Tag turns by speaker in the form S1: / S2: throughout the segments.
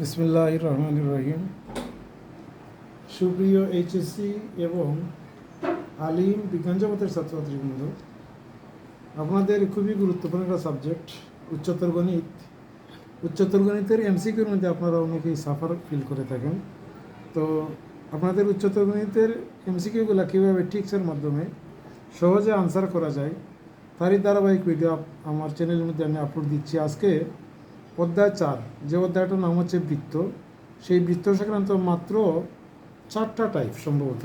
S1: বিসমিল্লাহ রহমান রহিম সুপ্রিয় এইচএসসি এবং আলিম বিজ্ঞান জগতের ছাত্রছাত্রীবৃন্দ, আপনাদের খুবই গুরুত্বপূর্ণ একটা সাবজেক্ট, উচ্চতর গণিত। উচ্চতর গণিতের এমসিকিউর মধ্যে আপনারা অনেকেই সাফার ফিল করে থাকেন। তো আপনাদের উচ্চতর গণিতের এমসিকিউগুলো কীভাবে টিক্সের মাধ্যমে সহজে আনসার করা যায়, তারই ধারাবাহিক ভিডিও আমার চ্যানেলের মধ্যে আমি আপলোড দিচ্ছি আজকে। অধ্যায় চার, যে অধ্যায়টার নাম হচ্ছে বৃত্ত। সেই বৃত্ত সংক্রান্ত মাত্র চারটা টাইপ সম্ভবত।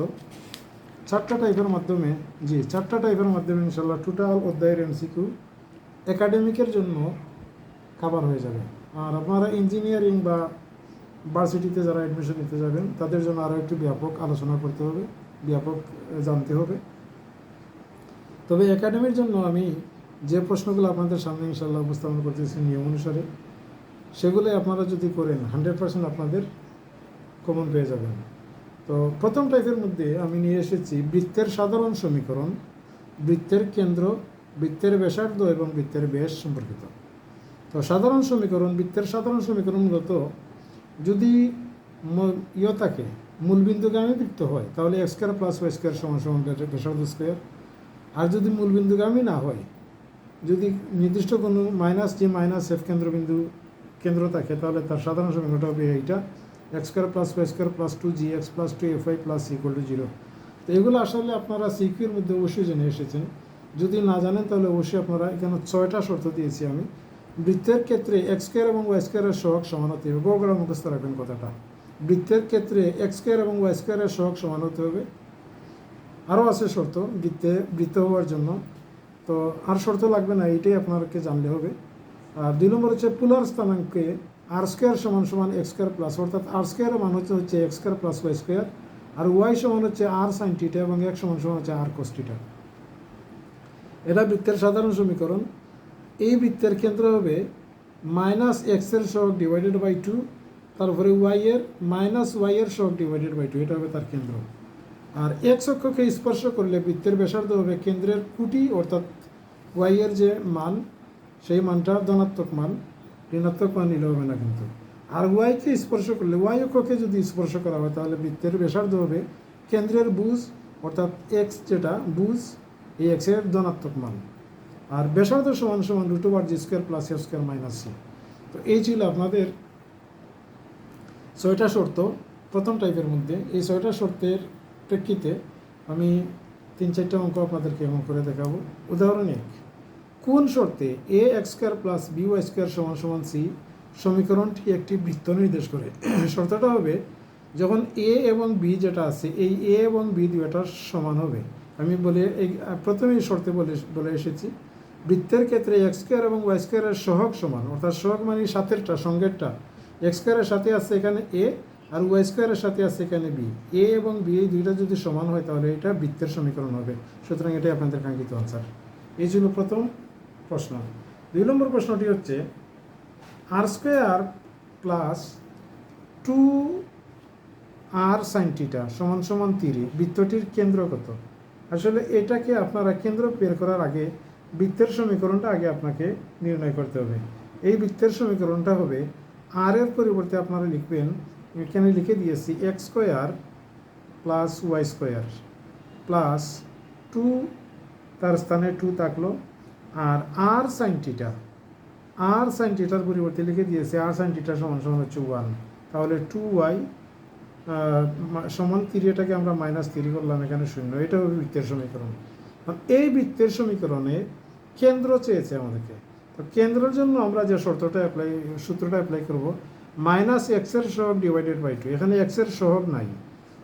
S1: চারটা টাইপের মাধ্যমে, জি, চারটা টাইপের মাধ্যমে ইনশাল্লাহ টোটাল অধ্যায়ের এমসিকিউ একাডেমিকের জন্য কাভার হয়ে যাবে। আর আপনারা ইঞ্জিনিয়ারিং বা ভার্সিটিতে যারা অ্যাডমিশন নিতে যাবেন, তাদের জন্য আরও একটু ব্যাপক আলোচনা করতে হবে, ব্যাপক জানতে হবে। তবে একাডেমির জন্য আমি যে প্রশ্নগুলো আপনাদের সামনে ইনশাল্লাহ উপস্থাপন করতেছি নিয়ম অনুসারে সেগুলো আপনারা যদি করেন হান্ড্রেড পার্সেন্ট আপনাদের কমন পেয়ে যাবেন। তো প্রথম টাইপের মধ্যে আমি নিয়ে এসেছি বৃত্তের সাধারণ সমীকরণ, বৃত্তের কেন্দ্র, বৃত্তের ব্যাসার্ধ এবং বৃত্তের ব্যাস সম্পর্কিত। তো সাধারণ সমীকরণ, বৃত্তের সাধারণ সমীকরণ মূলত যদি ম- ইয়ে থাকে মূলবিন্দুগামী বৃত্ত হয়, তাহলে x square plus y square সমান সমান ব্যাসার্ধ স্কোয়ার আর যদি মূলবিন্দুগামী না হয়, যদি নির্দিষ্ট কোনো মাইনাস যে মাইনাস এফ কেন্দ্রবিন্দু কেন্দ্র থাকে, তাহলে তার সাধারণ সমীকরণটা হবে এইটা। X square plus y square plus two g x plus two f y plus equal to zero তো এগুলো আসলে আপনারা সিকিউর মধ্যে অবশ্যই জেনে এসেছেন। যদি না জানেন, তাহলে অবশ্যই আপনারা এখানে ছয়টা শর্ত দিয়েছি আমি। বৃত্তের ক্ষেত্রে এক্স স্কোয়ার এবং ওয়াই স্কোয়ারের সহগ সমান হতে হবে। গোগড়া মুখস্থ রাখবেন কথাটা। বৃত্তের ক্ষেত্রে এক্স স্কোয়ার এবং ওয়াই স্কোয়ারের সহগ সমান হতে হবে। আরও আছে শর্ত, বৃত্তে, বৃত্ত হওয়ার জন্য। তো আর শর্ত লাগবে না, এইটাই আপনাকে জানলে হবে। আর দুই নম্বর হচ্ছে পুলার স্থানাঙ্কে আর স্কোয়ার সমান সমান এক্স স্কোয়ার প্লাস অর্থাৎ আর স্কোয়ার মান হচ্ছে হচ্ছে x square plus y square আর ওয়াই সমান হচ্ছে আর সাইন টিটা এবং এক সমান সমান হচ্ছে আর কোস টিটা এটা বৃত্তের সাধারণ সমীকরণ। এই বৃত্তের কেন্দ্র হবে মাইনাস এক্সের সহগ ডিভাইডেড বাই টু তারপরে ওয়াইয়ের মাইনাস ওয়াইয়ের সহগ ডিভাইডেড বাই টু এটা হবে তার কেন্দ্র। আর এক্স অক্ষকে স্পর্শ করলে বৃত্তের ব্যাসার্ধ হবে কেন্দ্রের কুটি, অর্থাৎ ওয়াইয়ের যে মান সেই মানটা ধনাত্মক মান ঋণাত্মক মান নিলে হবে না কিন্তু। আর ওয়াইকে স্পর্শ করলে ওয়াই অক্ষকে যদি স্পর্শ করা হয়, তাহলে বৃত্তের ব্যাসার্ধ হবে কেন্দ্রের বুঝ অর্থাৎ এক্স যেটা বুঝ এই এক্সের ধনাত্মক মান। আর ব্যাসার্ধ সমান সমান root over g square plus f square minus c তো এই ছিল আপনাদের ছয়টা শর্ত, প্রথম টাইপের মধ্যে। এই ছয়টা শর্তের প্রেক্ষিতে আমি তিন চারটা অঙ্ক আপনাদেরকে এমন করে দেখাবো। উদাহরণ এক। কোন শর্তে a x square plus b y square সমান সমান সি সমীকরণটি একটি বৃত্ত নির্দেশ করে? শর্তটা হবে যখন এ এবং বি যেটা আছে, এই এ এবং বি দুইটা সমান হবে। আমি বলে এই প্রথমেই শর্তে বলে বলে এসেছি। বৃত্তের ক্ষেত্রে এক্স স্কোয়ার এবং ওয়াই স্কোয়ারের সহগ সমান, অর্থাৎ সহগ মানে সাতেরটা, সঙ্গেরটা। এক্স স্কোয়ারের সাথে আছে এখানে এ আর ওয়াই স্কোয়ারের সাথে আছে এখানে বি এ এবং বি এই দুইটা যদি সমান হয় তাহলে এটা বৃত্তের সমীকরণ হবে। সুতরাং এটাই আপনাদের কাঙ্ক্ষিত আনসার এই ছিল প্রথম প্রশ্ন। দুই নম্বর প্রশ্নটি হচ্ছে r square plus two r sine theta সমান সমান তিরি বৃত্তটির কেন্দ্র কত? আসলে এটাকে আপনারা কেন্দ্র বের করার আগে বৃত্তের সমীকরণটা আগে আপনাকে নির্ণয় করতে হবে। এই বৃত্তের সমীকরণটা হবে আর এর পরিবর্তে আপনারা লিখবেন, এখানে লিখে দিয়েছি x square plus y square plus two তার স্থানে টু থাকল আর আর সাইন টিটা আর সাইন টিটার পরিবর্তে লিখে দিয়েছে আর সাইন টিটা সমান সমান হচ্ছে ওয়ান তাহলে টু ওয়াই সমান তিরিটাকে আমরা মাইনাস তিরি করলাম এখানে শূন্য। এটা হবে বৃত্তের সমীকরণ। এই বৃত্তের সমীকরণে কেন্দ্র চেয়েছে আমাদেরকে। তো কেন্দ্রের জন্য আমরা যে শর্তটা অ্যাপ্লাই সূত্রটা অ্যাপ্লাই করব মাইনাস এক্সের সহগ ডিভাইডেড বাই টু এখানে এক্সের সহগ নাই।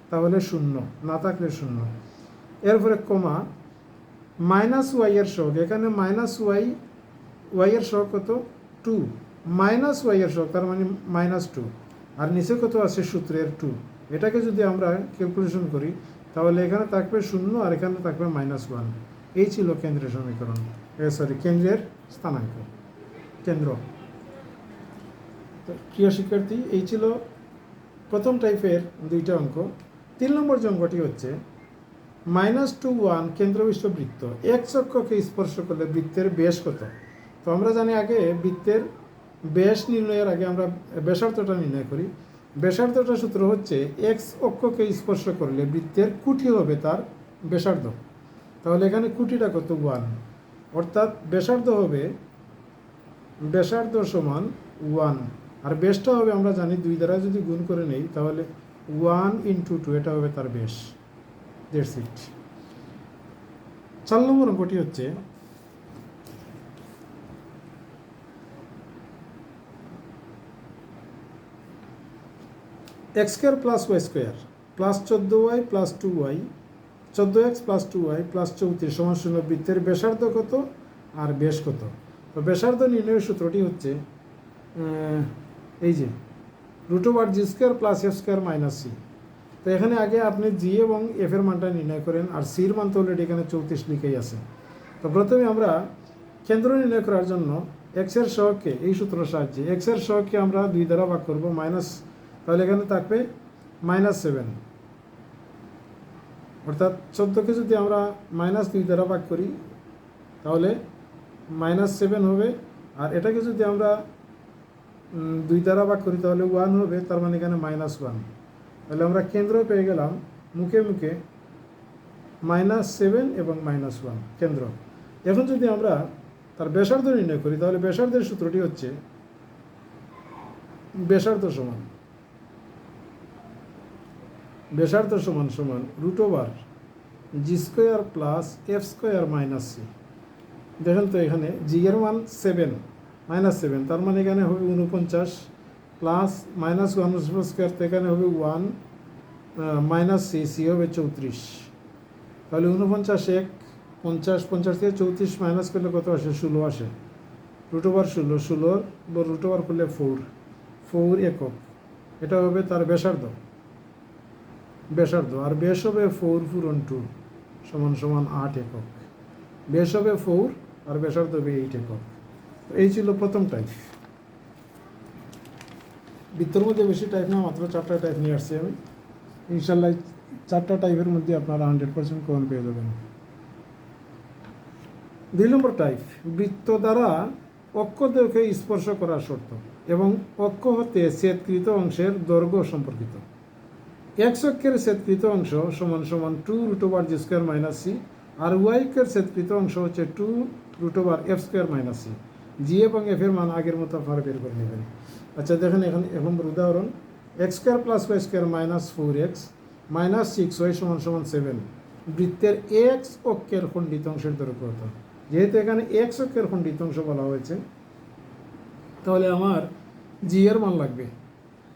S1: তাহলে শূন্য, না থাকলে শূন্য। এরপরে কমা মাইনাস ওয়াই এর সহগ, এখানে মাইনাস ওয়াই ওয়াই এর সহগ কত? টু। মাইনাস ওয়াই এর সহগ, তার মানে মাইনাস টু। আর নিচে কত আছে? সূত্রের টু। এটাকে যদি আমরা ক্যালকুলেশন করি, তাহলে এখানে থাকবে শূন্য আর এখানে থাকবে মাইনাস ওয়ান। এই ছিল কেন্দ্রের সমীকরণ। সরি, কেন্দ্রের স্থানাঙ্ক। কেন্দ্র। প্রিয় শিক্ষার্থী, এই ছিল প্রথম টাইপের দুইটা অঙ্ক। তিন নম্বর যে অঙ্কটি হচ্ছে মাইনাস টু ওয়ান কেন্দ্রবিষ্ট বৃত্ত এক চক্ষকে স্পর্শ করলে বৃত্তের বেশ কত? তো আমরা জানি আগে বৃত্তের ব্যাস নির্ণয়ের আগে আমরা ব্যাসার্ধটা নির্ণয় করি। ব্যাসার্ধটা সূত্র হচ্ছে এক্স অক্ষকে স্পর্শ করলে বৃত্তের কুটি হবে তার ব্যাসার্ধ। তাহলে এখানে কুটিটা কত? ওয়ান। অর্থাৎ ব্যাসার্ধ হবে ব্যাসার্ধ সমান ওয়ান। আর বেসটা হবে আমরা জানি দুই দ্বারা যদি গুণ করে নেই, তাহলে ওয়ান ইন্টু টু, এটা হবে তার বেশ দেড় সিট চার নম্বর অঙ্কটি হচ্ছে x square plus y square, plus চোদ্দ ওয়াই, প্লাস টু ওয়াই, চোদ্দ x plus two y, plus চৌত্রিশ সমান শূন্য বৃত্তের ব্যাসার্ধ কত আর বেশ কত? তো ব্যাসার্ধ নির্ণয়ের সূত্রটি হচ্ছে এই যে, root over g square plus f square minus c. তো এখানে আগে আপনি জি এবং এফ এর মানটা নির্ণয় করেন, আর সির মান তো অলরেডি এখানে চৌত্রিশ লিখেই আছে। তো প্রথমে আমরা কেন্দ্র নির্ণয় করার জন্য এক্সের সহগকে এই সূত্রের সাহায্যে এক্সের সহগকে আমরা দুই দ্বারা ভাগ করব মাইনাস তাহলে এখানে থাকবে মাইনাস সেভেন অর্থাৎ চোদ্দোকে যদি আমরা মাইনাস দুই দ্বারা ভাগ করি, তাহলে মাইনাস সেভেন হবে, আর এটাকে যদি আমরা দুই দ্বারা ভাগ করি, তাহলে ওয়ান হবে, তার মানে এখানে মাইনাস ওয়ান তাহলে আমরা কেন্দ্র পেয়ে গেলাম মুখে মুখে মাইনাস সেভেন এবং মাইনাস ওয়ান কেন্দ্র। এখন যদি আমরা তার ব্যাসার্ধ নির্ণয় করি, তাহলে ব্যাসার্ধের সূত্রটি হচ্ছে ব্যাসার্ধ সমান ব্যাসার্ধ সমান সমান root over g square plus f square minus c দেখেন তো এখানে জি এর মান সেভেন মাইনাস সেভেন তার মানে এখানে হবে উনপঞ্চাশ প্লাস মাইনাস ওয়ান স্কোয়ার এখানে হবে ওয়ান মাইনাস সি সি হবে চৌত্রিশ। তাহলে উনপঞ্চাশ এক, পঞ্চাশ পঞ্চাশ থেকে চৌত্রিশ মাইনাস করলে কত আসে? ষোলো আসে। রুট ওভার ষোলো ষোলোর রুট ওভার করলে ফোর ফোর একক। এটা হবে তার ব্যাসার্ধ। ব্যাসার্ধ। আর বেশ হবে ফোর পূরণ টু সমান সমান আট একক। বেশ হবে ফোর, আর ব্যাসার্ধ হবে এইট একক। এই ছিল প্রথম টাইপ বৃত্তর মধ্যে বেশি টাইপ না, মাত্র চারটা টাইপ নিয়ে আসছি আমি। ইনশাল্লাহ চারটা টাইপের মধ্যে আপনারা হান্ড্রেড পার্সেন্ট কমন পেয়ে যাবেন। দুই নম্বর টাইপ বৃত্ত দ্বারা অক্ষদেহকে স্পর্শ করা শর্ত এবং অক্ষ হতে ছেদকৃত অংশের দৈর্ঘ্য সম্পর্কিত। এক্স অক্ষের ছেদকৃত অংশ সমান সমান two root over g square minus c আর ওয়াই অক্ষের ছেদকৃত অংশ হচ্ছে two root over f square minus c g এবং এফ এর মান আগের মতো আপনারা বের করে নেবেন। আচ্ছা দেখেন এখানে নম্বর উদাহরণ x square plus y square minus four x minus six y সমান সমান সেভেন বৃত্তের এক্স অক্ষের খণ্ডিত অংশের দৈর্ঘ্য কত যেহেতু এখানে এক্স অক্ষের খণ্ডিত অংশ বলা হয়েছে, তাহলে আমার জি এর মান লাগবে।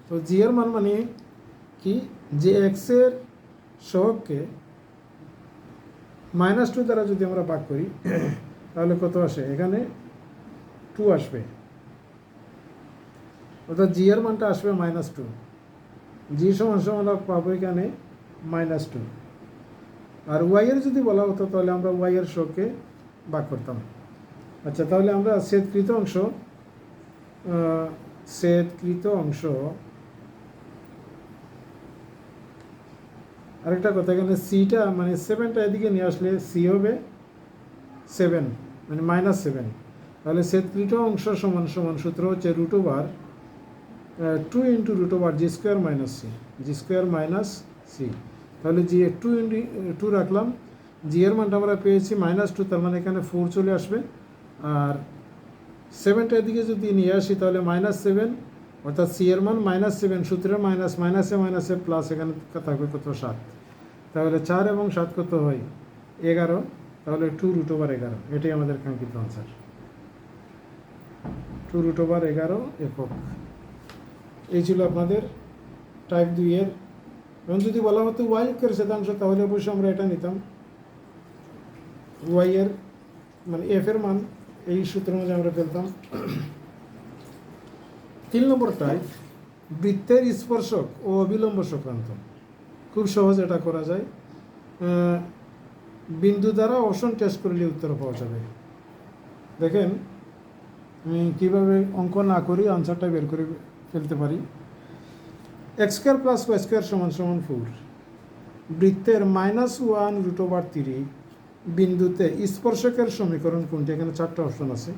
S1: তো জি এর মান মানে কি? যে এক্সের সহগকে মাইনাস টু দ্বারা যদি আমরা ভাগ করি, তাহলে কত আসে? এখানে টু আসবে। অর্থাৎ জি এর মানটা আসবে মাইনাস টু জি সমান সমান পাবো এখানে মাইনাস টু আর ওয়াই এর যদি বলা হতো তাহলে আমরা ওয়াই এর শোকে ভাগ করতাম। আচ্ছা তাহলে আমরা ছেদকৃত অংশ আহ, অংশ আরেকটা কথা এখানে সিটা মানে সেভেনটা এদিকে নিয়ে আসলে সি হবে সেভেন মানে মাইনাস সেভেন তাহলে ছেদকৃত অংশ সমান সমান সূত্র হচ্ছে root over two into root over g square minus c g square minus c তাহলে জি টু ইন্টু টু রাখলাম। জি এর মানটা আমরা পেয়েছি মাইনাস টু তার মানে এখানে ফোর চলে আসবে। আর সেভেনটা এদিকে যদি নিয়ে আসি, তাহলে মাইনাস সেভেন অর্থাৎ সি এর মান মাইনাস সেভেন সূত্রের মাইনাস মাইনাসে মাইনাসে প্লাস এখানে থাকবে কত সাত। তাহলে চার এবং সাত কত হয়? এগারো। তাহলে টু রুট ওভার এগারো। এটাই আমাদের কাঙ্ক্ষিত আনসার টু রুট ওভার এগারো একক। এই ছিল আপনাদের টাইপ দুইয়ের এবং যদি বলা হতো ওয়াই এর শতাংশ, তাহলে অবশ্যই আমরা এটা নিতাম। ওয়াই এর মানে এফ এর মান, এই সূত্রের মধ্যে আমরা ফেলতাম। তিন নম্বর টাইপ বৃত্তের স্পর্শক ও অবিলম্ব সংক্রান্ত। খুব সহজ এটা করা যায়। বিন্দু দ্বারা অপশন টেস্ট করলে উত্তর পাওয়া যাবে। দেখেন, আমি কীভাবে অঙ্ক না করি আনসারটা বের করে ফেলতে পারি। X square plus y square সমান সমান ফোর বৃত্তের minus one root over three বিন্দুতে স্পর্শকের সমীকরণ কোনটি? এখানে চারটা অপশন আছে।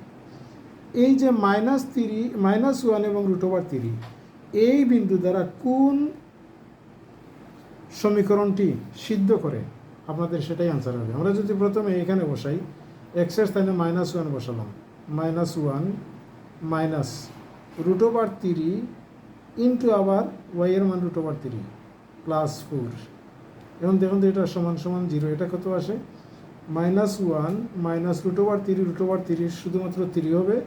S1: এই যে মাইনাস তিরি মাইনাস ওয়ান এবং রুট ওভার তিরি এই বিন্দু দ্বারা কোন সমীকরণটি সিদ্ধ করে? আপনাদের সেটাই আনসার হবে। আমরা যদি প্রথমে এখানে বসাই এক্সের স্থানে মাইনাস ওয়ান বসালাম। Minus one minus root over three into আবার ওয়াইয়ের মান root over three plus four এখন দেখুন তো এটা সমান সমান জিরো এটা কত আসে? Minus one minus root over three root over three শুধুমাত্র থ্রি হবে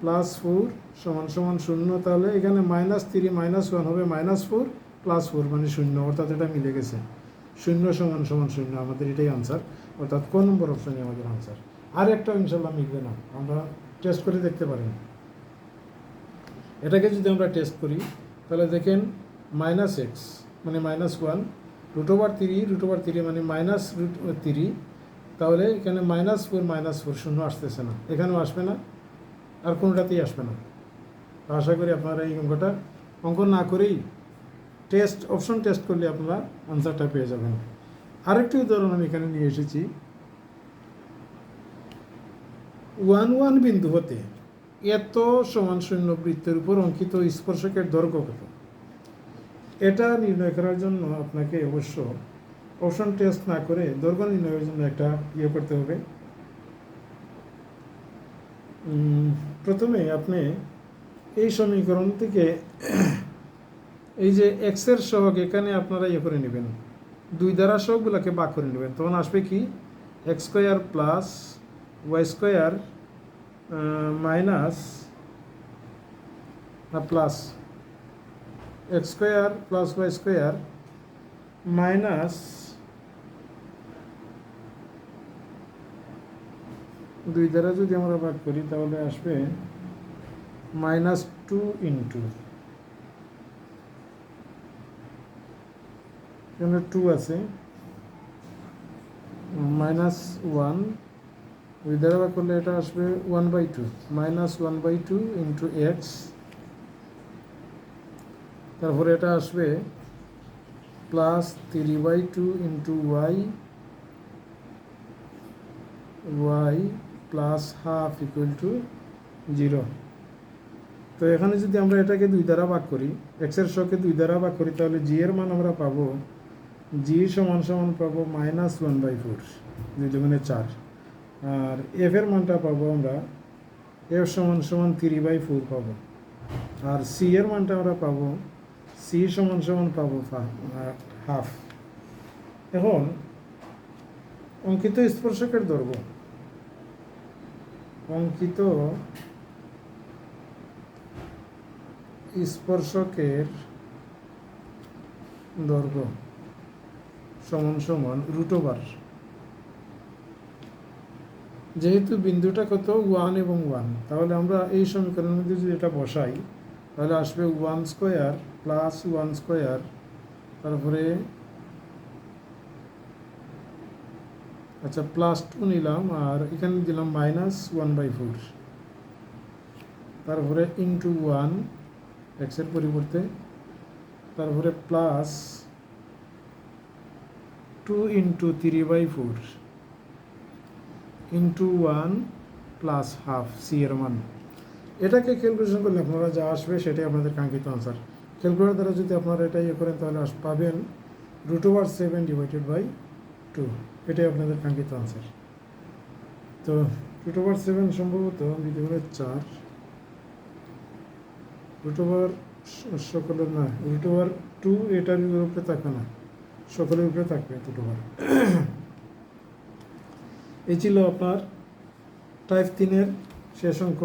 S1: প্লাস ফোর সমান সমান শূন্য, তাহলে এখানে মাইনাস থ্রি মাইনাস ওয়ান হবে মাইনাস ফোর প্লাস ফোর মানে শূন্য, অর্থাৎ এটা মিলে গেছে। শূন্য সমান সমান শূন্য, আমাদের এটাই আনসার অর্থাৎ কোন নম্বর অপশানে আমাদের আনসার আর একটা ইনশাল্লাহ মিলবে না, আমরা টেস্ট করে দেখতে পারি। এটাকে যদি আমরা টেস্ট করি, তাহলে দেখেন মাইনাস এক্স মানে minus one root over three root over three মানে মাইনাস রুট তিরি তাহলে এখানে মাইনাস ফোর মাইনাস ফোর শূন্য আসতেছে না। এখানেও আসবে না, আর কোনোটাতেই আসবে না। আশা করি আপনারা এই অঙ্কটা, অঙ্ক না করেই টেস্ট অপশন টেস্ট করলে আপনারা আনসারটা পেয়ে যাবেন। আরেকটি উদাহরণ আমি এখানে নিয়ে এসেছি। ওয়ান ওয়ান বিন্দু হতে এত সমান শূন্য বৃত্তের উপর অঙ্কিত স্পর্শকের দৈর্ঘ্য কত? এটা নির্ণয় করার জন্য আপনাকে অবশ্য অপশন টেস্ট না করে দৈর্ঘ্য নির্ণয়ের জন্য একটা ইয়ে করতে হবে। প্রথমে আপনি এই সমীকরণ থেকে এই যে এক্সের সহগ এখানে আপনারা ইয়ে করে নেবেন। দুই দ্বারা সহগগুলোকে বাক করে নেবেন। তখন আসবে কি? X square plus y square minus না plus x square plus y square minus দুই দ্বারা যদি আমরা ভাগ করি, তাহলে আসবে মাইনাস টু ইন্টু টু আছে। মাইনাস ওয়ান ভাগ করলে এটা আসবে one by two minus one by two into x তারপরে এটা আসবে plus three by two into y y plus half equal to zero তো এখানে যদি আমরা এটাকে দুই দ্বারা ভাগ করি এক্সের শোকে দুই দ্বারা ভাগ করি, তাহলে জি এর মান আমরা পাবো জি সমান সমান পাবো মাইনাস ওয়ান বাই ফোর দুই দুগুণে চার। আর এফ এর মানটা পাবো আমরা এফ সমান সমান থ্রি বাই ফোর পাবো। আর সি এর মানটা আমরা পাবো সি সমান সমান পাবো হাফ এখন অঙ্কিত স্পর্শকের দৈর্ঘ্য। অঙ্কিত স্পর্শকের দৈর্ঘ্য সমান সমান রুট ওভার যেহেতু বিন্দুটা কত? ওয়ান এবং ওয়ান। তাহলে আমরা এই সমীকরণের মধ্যে যদি এটা বসাই, তাহলে আসবে one square plus one square, তারপরে আচ্ছা প্লাস টু নিলাম, আর এখানে দিলাম মাইনাস ওয়ান বাই ফোর। তারপরে ইন্টু ওয়ান এক্সের পরিবর্তে, তারপরে plus two into three by four. Into one plus half c এর মান। এটাকে ক্যালকুলেশন করলে আপনারা যা আসবে সেটাই আপনাদের কাঙ্ক্ষিত আনসার ক্যালকুলেটার দ্বারা যদি আপনারা এটা ইয়ে করেন, তাহলে পাবেন root over seven divided by two এটাই আপনাদের কাঙ্ক্ষিত আনসার তো রুট ওভার সেভেন সম্ভবত যদি বলে চার। রুট ওভার সকলের না রুট ওভার টু এটার উপরে থাকবে না। সকলের উপরে থাকবে রুট ওভার এই ছিল আপনার টাইপ তিনের শেষ অঙ্ক।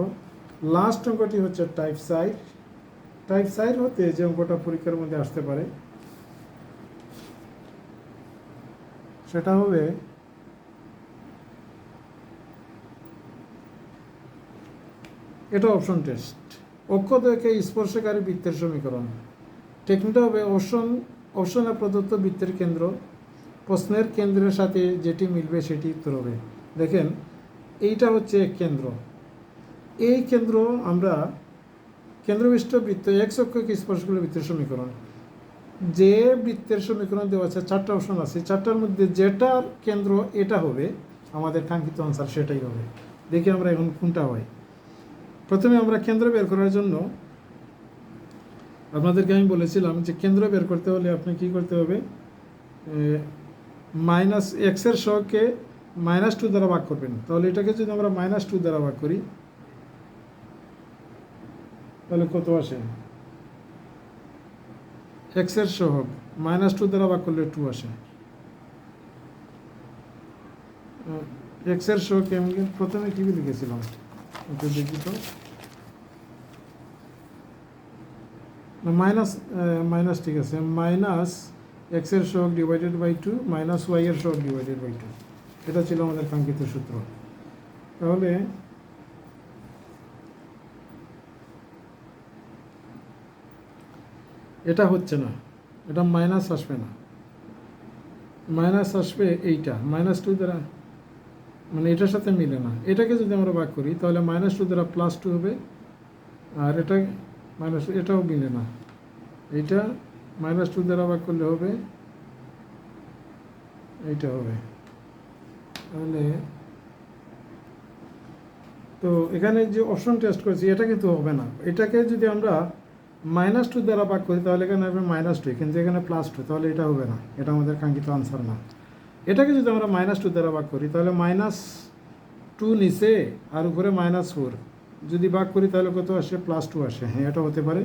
S1: লাস্ট অঙ্কটি হচ্ছে টাইপ সাইড টাইপ সাইড হতে যে অঙ্কটা পরীক্ষার মধ্যে আসতে পারে, সেটা হবে এটা অপশন টেস্ট অক্ষ থেকে স্পর্শকারী বৃত্তের সমীকরণ। টেকনিকটা হবে অপশন অপশনে প্রদত্ত বৃত্তের কেন্দ্র। প্রশ্নের কেন্দ্রের সাথে যেটি মিলবে সেটি উত্তর হবে দেখেন, এইটা হচ্ছে কেন্দ্র। এই কেন্দ্র আমরা কেন্দ্রবিষ্ট বৃত্ত, এক্স অক্ষকে স্পর্শকারী বৃত্তের সমীকরণ। যে বৃত্তের সমীকরণ দেওয়া আছে, চারটা অপশন আছে চারটার মধ্যে যেটার কেন্দ্র এটা হবে, আমাদের কাঙ্ক্ষিত আনসার সেটাই হবে। দেখি আমরা এখন কোনটা হয়। প্রথমে আমরা কেন্দ্র বের করার জন্য আপনাদেরকে আমি বলেছিলাম যে কেন্দ্র বের করতে হলে আপনি কি করতে হবে? মাইনাস এক্সের সহকে মাইনাস টু দ্বারা ভাগ করবেন। তাহলে এটাকে যদি আমরা মাইনাস টু দ্বারা ভাগ করি, তাহলে কত আসে? এক্সের সহগ মাইনাস টু দ্বারা ভাগ করলে টু আসে। এক্সের সহগ আমি প্রথমে কি লিখেছিলাম? একটু দেখি তো। মাইনাস মাইনাস ঠিক আছে, মাইনাস এক্সের সহগ divided by two minus y এর সহগ ডিভাইডেড বাই টু এটা ছিল আমাদের কাঙ্ক্ষিত সূত্র। তাহলে এটা হচ্ছে না। এটা মাইনাস আসবে না। মাইনাস আসবে এইটা। মাইনাস টু দ্বারা মানে এটার সাথে মিলে না। এটাকে যদি আমরা ভাগ করি, তাহলে মাইনাস টু দ্বারা প্লাস টু হবে। আর এটা মাইনাস এটাও মিলে না। এইটা মাইনাস টু দ্বারা ভাগ করলে হবে, এইটা হবে। তাহলে তো এখানে যে অপশন টেস্ট করেছি, এটা কিন্তু হবে না। এটাকে যদি আমরা মাইনাস টু দ্বারা ভাগ করি, তাহলে এখানে হবে মাইনাস টু, কিন্তু এখানে প্লাস টু তাহলে এটা হবে না। এটা আমাদের কাঙ্ক্ষিত আনসার না। এটাকে যদি আমরা মাইনাস টু দ্বারা ভাগ করি, তাহলে মাইনাস টু নিচে আর উপরে মাইনাস ফোর। যদি ভাগ করি, তাহলে কত আসে? প্লাস টু আসে। হ্যাঁ এটা হতে পারে।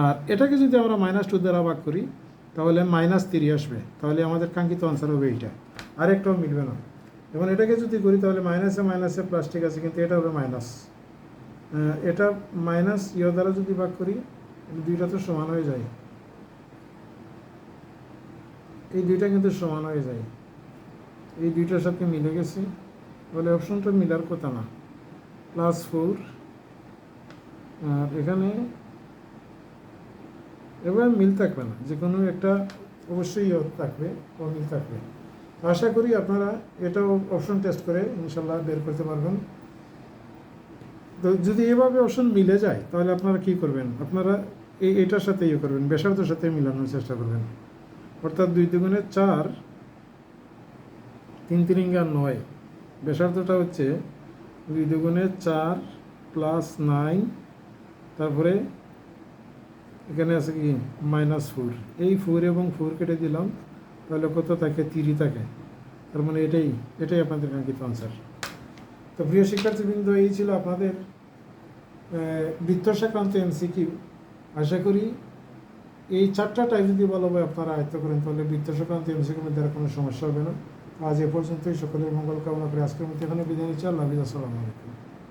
S1: আর এটাকে যদি আমরা মাইনাস টু দ্বারা ভাগ করি, তাহলে মাইনাস থ্রি আসবে। তাহলে আমাদের কাঙ্ক্ষিত আনসার হবে এইটা। আর একটাও মিলবে না। এবং এটাকে যদি করি, তাহলে মাইনাসে মাইনাসে প্লাস ঠিক আছে, কিন্তু এটা হবে মাইনাস এটা মাইনাস ইয়ে দ্বারা যদি ভাগ করি দুইটা তো সমান হয়ে যায়। এই দুইটা কিন্তু সমান হয়ে যায়। এই দুইটার সাথে মিলে গেছে। বলে অপশনটা মিলার কথা না। প্লাস ফোর আর এখানে এবার মিল থাকবে না, যে কোনো একটা অবশ্যই ইয়ে থাকবে অমিল থাকবে। আশা করি আপনারা এটাও অপশন টেস্ট করে ইনশাল্লাহ বের করতে পারবেন। তো যদি এভাবে অপশন মিলে যায়, তাহলে আপনারা কি করবেন? আপনারা এই এটার সাথে ইয়ে করবেন বেসার্ধের সাথে মিলানোর চেষ্টা করবেন। অর্থাৎ দুই দুগুণে চার, তিন তিরিঙ্গা নয়। বেসার্ধটা হচ্ছে দুই দুগুণে চার প্লাস নাইন তারপরে এখানে আছে কি? মাইনাস ফোর এই ফোর এবং ফোর কেটে দিলাম, তাহলে কত থাকে? তিরি থাকে। তার মানে এটাই এটাই আপনাদের কাঙ্ক্ষিত আনসার তো প্রিয় শিক্ষার্থীবৃন্দ, এই ছিল আপনাদের বৃত্ত সংক্রান্ত এমসিকিউ। আশা করি এই চারটা টাইপ যদি ভালোভাবে আপনারা আয়ত্ত করেন, তাহলে বৃত্ত সংক্রান্ত এমসিকিউর মধ্যে আর কোনো সমস্যা হবে না। আজ এ পর্যন্তই। সকলের মঙ্গল কামনা করে আজকের মধ্যে এখানে বিদায় নিচ্ছি। আল্লাহ আসসালামু আলাইকুম।